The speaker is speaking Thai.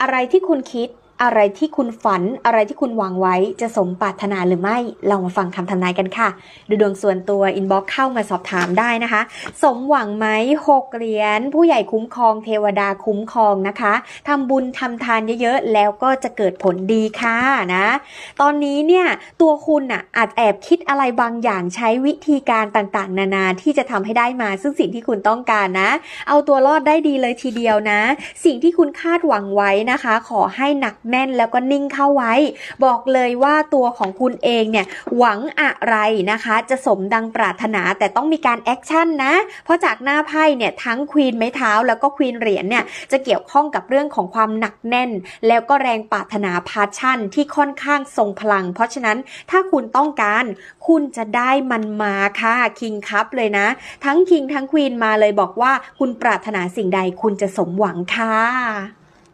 อะไรที่คุณคิด อะไรที่คุณฝันอะไรที่คุณหวังไว้จะสมปรารถนาหรือไม่เรามาฟังคำทำนายกันค่ะ ดูดวงส่วนตัวอินบ็อกเข้ามาสอบถามได้นะคะ สมหวังไหมหกเหรียญผู้ใหญ่คุ้มครองเทวดาคุ้มครองนะคะทำบุญทำทานเยอะๆ แล้วก็จะเกิดผลดีค่ะนะ ตอนนี้เนี่ยตัวคุณน่ะอาจแอบคิดอะไรบางอย่างใช้วิธีการต่างๆ นานาที่จะทำให้ได้มาซึ่งสิ่งที่คุณต้องการนะ เอาตัวรอดได้ดีเลยทีเดียวนะ สิ่งที่คุณคาดหวังไว้นะคะ ขอให้หนักแน่นแล้วก็นิ่งเข้าไว้ บอกเลยว่าตัวของคุณเองเนี่ยหวังอะไรนะคะ จะสมดังปรารถนาแต่ต้องมีการแอคชั่นนะ เพราะจากหน้าไพ่เนี่ยทั้งควีนไม้เท้าแล้วก็ควีนเหรียญเนี่ยจะเกี่ยวข้องกับเรื่องของความหนักแน่น แล้วก็แรงปรารถนาพาชั่นที่ค่อนข้างทรงพลัง เพราะฉะนั้นถ้าคุณต้องการคุณจะได้มันมาค่ะคิงคัพเลยนะ ทั้งคิงทั้งควีนมาเลยบอกว่าคุณปรารถนาสิ่งใดคุณจะสมหวังค่ะ